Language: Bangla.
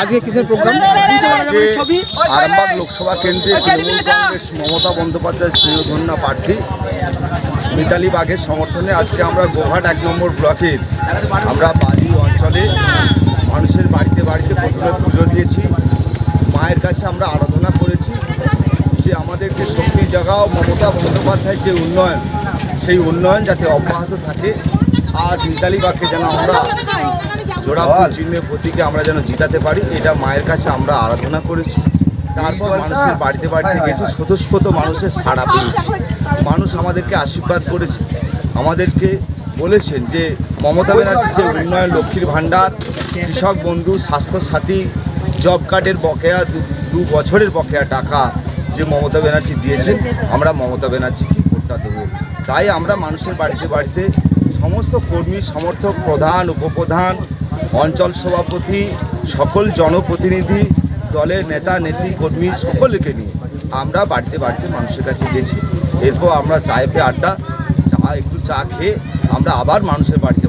আজকে কিসের প্রোগ্রাম আজকে আরামবাগ লোকসভা কেন্দ্রে তৃণমূল কংগ্রেস মমতা বন্দ্যোপাধ্যায় স্নেহধন্যা প্রার্থী মিতালি বাঘের সমর্থনে আজকে আমরা গোহাট এক নম্বর ব্লকের আমরা বাড়ি অঞ্চলে মানুষের বাড়িতে বাড়িতে প্রথমে পুজো দিয়েছি। মায়ের কাছে আমরা আরাধনা করেছি যে আমাদেরকে শক্তি জাগাও। মমতা বন্দ্যোপাধ্যায়ের যে উন্নয়ন সেই উন্নয়ন যাতে অব্যাহত থাকে। আর মিতালি বাগকে যেন আমরা জোড়া চিহ্নের প্রতীকে আমরা যেন জিতাতে পারি এটা মায়ের কাছে আমরা আরাধনা করেছি। তারপর মানুষের বাড়িতে বাড়িতে গেছি স্বতঃস্ফূর্ত মানুষের সাড়া পেয়েছি। মানুষ আমাদেরকে আশীর্বাদ করেছে। আমাদেরকে বলেছেন যে মমতা ব্যানার্জির যে উন্নয়ন লক্ষ্মীর ভাণ্ডার কৃষক বন্ধু স্বাস্থ্যসাথী জব কার্ডের বকেয়া দু- দু বছরের বকেয়া টাকা যে মমতা ব্যানার্জি দিয়েছেন আমরা মমতা ব্যানার্জিকে ভোটটা দেবো। তাই আমরা মানুষের বাড়িতে বাড়িতে সমস্ত কর্মী, সমর্থক প্রধান, উপপ্রধান, অঞ্চল সভাপতি, সকল জনপ্রতিনিধি, দলের নেতা, নেত্রী, কর্মী সকলকে নিয়ে আমরা বাড়িতে বাড়িতে মানুষের কাছে গেছি। এরপর আমরা চায়ে পে আড্ডা, চা, একটু চা খেয়ে আমরা আবার মানুষের বাড়িতে